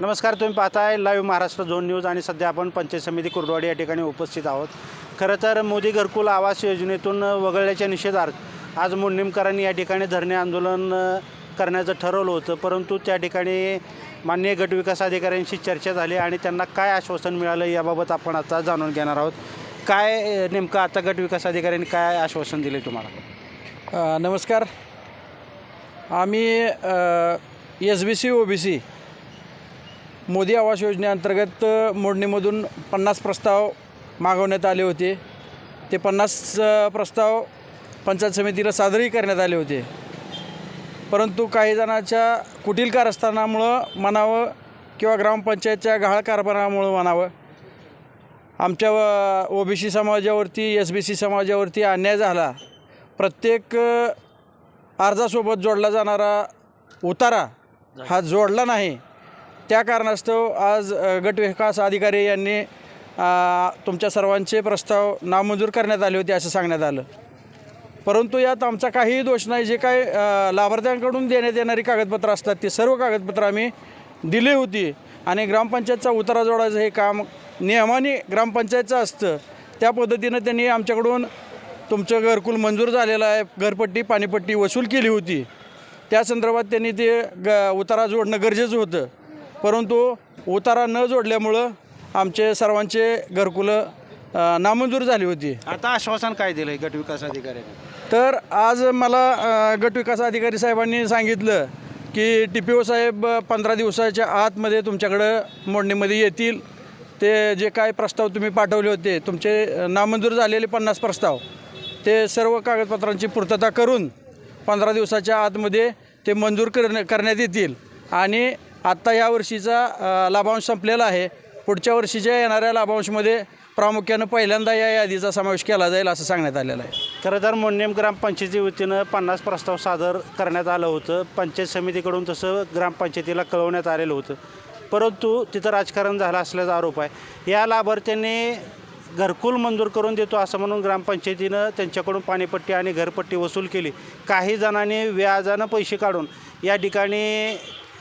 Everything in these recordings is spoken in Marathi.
नमस्कार तुम्ही पाहताय लाईव्ह महाराष्ट्र झोन न्यूज आणि सध्या आपण पंचायत समिती कुर्डवाडी या ठिकाणी उपस्थित आहोत. खरं तर मोदी घरकुल आवास योजनेतून वगळल्याच्या निषेधार्थ आज मुंडीमकरांनी या ठिकाणी धरणे आंदोलन करण्याचं ठरवलं होतं. परंतु त्या ठिकाणी माननीय गटविकास अधिकाऱ्यांशी चर्चा झाली आणि त्यांना काय आश्वासन मिळालं याबाबत आपण आता जाणून घेणार आहोत. काय नेमकं आता गटविकास अधिकाऱ्यांनी काय आश्वासन दिले तुम्हाला? नमस्कार. आम्ही S B C O B C Modi आवास योजनेअंतर्गत मोडणीमधून पन्नास प्रस्ताव मागवण्यात आले होते. ते पन्नास प्रस्ताव पंचायत समितीला सादरही करण्यात आले होते. परंतु काही जणांच्या कुटील कारस्थानामुळं म्हणावं किंवा ग्रामपंचायतच्या गहाळ कारभारामुळं म्हणावं आमच्या ओ बी सी समाजावरती एस बी सी समाजावरती अन्याय झाला. प्रत्येक अर्जासोबत जोडला जाणारा उतारा हा जोडला नाही. त्या कारणास्तव आज गटविकास अधिकारी यांनी तुमच्या सर्वांचे प्रस्ताव नामंजूर करण्यात आले होते असं सांगण्यात आलं. परंतु यात आमचा काहीही दोष नाही. जे काय लाभार्थ्यांकडून देण्यात येणारी कागदपत्रं असतात ते सर्व कागदपत्रं आम्ही दिली होती. आणि ग्रामपंचायतचा उतारा जोडायचं हे काम नियमाने ग्रामपंचायतचं असतं. त्या पद्धतीनं त्यांनी आमच्याकडून तुमचं घरकुल मंजूर झालेलं आहे. घरपट्टी पाणीपट्टी वसूल केली होती. त्या संदर्भात त्यांनी ते ग उतारा जोडणं गरजेचं होतं. परंतु उतारा न जोडल्यामुळं आमचे सर्वांचे घरकुलं अ, नामंजूर झाली होती. आता आश्वासन काय दिलं आहे गटविकास अधिकाऱ्यांनी? तर आज मला अ, गट विकास अधिकारी साहेबांनी सांगितलं की टी पी ओ साहेब पंधरा दिवसाच्या आतमध्ये तुमच्याकडं मोडणीमध्ये येतील. ते जे काय प्रस्ताव तुम्ही पाठवले होते तुमचे अ, नामंजूर झालेले पन्नास प्रस्ताव ते सर्व कागदपत्रांची पूर्तता करून पंधरा दिवसाच्या आतमध्ये ते मंजूर करण्या करण्यात येतील. आणि आत्ता या वर्षीचा लाभांश संपलेला आहे. पुढच्या वर्षीच्या येणाऱ्या लाभांशमध्ये प्रामुख्यानं पहिल्यांदा या यादीचा समावेश केला जाईल असं सांगण्यात आलेलं आहे. खरं तर मोन्नेम ग्रामपंचायती वतीनं पन्नास प्रस्ताव सादर करण्यात आलं होतं. पंचायत समितीकडून तसं ग्रामपंचायतीला कळवण्यात आलेलं होतं. परंतु तिथं राजकारण झालं असल्याचा आरोप आहे. या लाभार्थ्यांनी घरकुल मंजूर करून देतो असं म्हणून ग्रामपंचायतीनं त्यांच्याकडून पाणीपट्टी आणि घरपट्टी वसूल केली. काही जणांनी व्याजानं पैसे काढून या ठिकाणी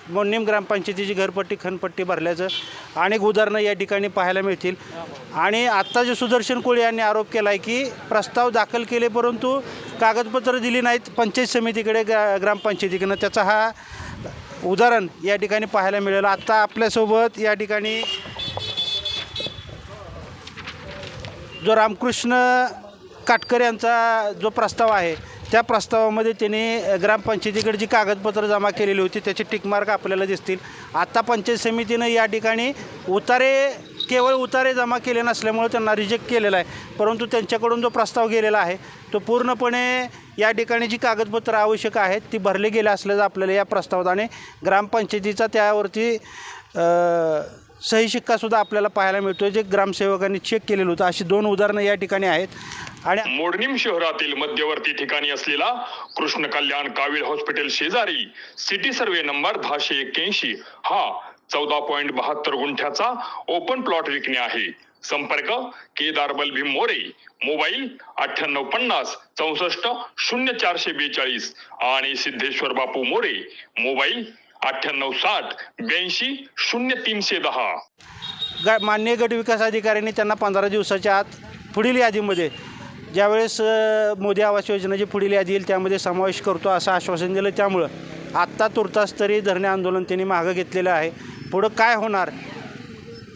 मोन्नीम ग्रामपंचायतीची घरपट्टी खनपट्टी भरल्याचं अनेक उदाहरणं या ठिकाणी पाहायला मिळतील. आणि आत्ता जे सुदर्शन कोळी यांनी आरोप केला आहे की प्रस्ताव दाखल केले परंतु कागदपत्रं दिली नाहीत. पंचायत समितीकडे ग्रा ग्रामपंचायतीकडनं त्याचा हा उदाहरण या ठिकाणी पाहायला मिळेल. आत्ता आपल्यासोबत या ठिकाणी जो रामकृष्ण काटकर यांचा जो प्रस्ताव आहे त्या प्रस्तावामध्ये त्यांनी ग्रामपंचायतीकडे जी कागदपत्रं जमा केलेली होती त्याचे टिकमार्क आपल्याला दिसतील. आत्ता पंचायत समितीनं या ठिकाणी उतारे केवळ उतारे जमा केले नसल्यामुळे त्यांना रिजेक्ट केलेला आहे. परंतु त्यांच्याकडून जो प्रस्ताव गेलेला आहे तो पूर्णपणे या ठिकाणी जी कागदपत्रं आवश्यक आहेत ती भरली गेली असल्याचं आपल्याला या प्रस्तावात आणि ग्रामपंचायतीचा त्यावरती सही शिक्कासुद्धा आपल्याला पाहायला मिळतो जे ग्रामसेवकांनी चेक केलेलं होतं अशी दोन उदाहरणं या ठिकाणी आहेत. आणि मोडणीम शहरातील मध्यवर्ती ठिकाणी असलेला कृष्ण कल्याण कावीळ हॉस्पिटल शेजारी सिटी सर्वे नंबर दहाशे एक्क्याऐंशी हा चौदा पॉईंट बहात्तर गुंठ्याचा ओपन प्लॉट विकणे आहे. संपर्क केदार बलभीम मोरे मोबाईल अठ्ठ्याण्णव पन्नास चौसष्ट शून्य चारशे बेचाळीस आणि सिद्धेश्वर बापू मोरे मोबाईल अठ्ठ्याण्णव साठ ब्याऐंशी शून्य तीनशे दहा. गा माननीय गट विकास अधिकाऱ्यांनी त्यांना पंधरा दिवसाच्या आत पुढील यादीमध्ये ज्यावेळेस मोदी आवास योजनेची पुढील यादी येईल त्यामध्ये समावेश करतो असं आश्वासन दिलं. त्यामुळं आत्ता तुर्तास तरी धरणे आंदोलन त्यांनी मागं घेतलेलं आहे. पुढं काय होणार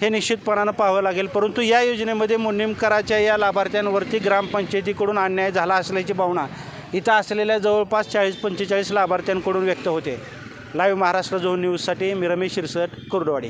हे निश्चितपणानं पाहावं लागेल. परंतु या योजनेमध्ये मुनिमकराच्या या लाभार्थ्यांवरती ग्रामपंचायतीकडून अन्याय झाला असल्याची भावना इथं असलेल्या जवळपास चाळीस पंचेचाळीस लाभार्थ्यांकडून व्यक्त होते. लाईव्ह महाराष्ट्र झोन न्यूजसाठी मी रमेश शिरसट कुर्डवाडी.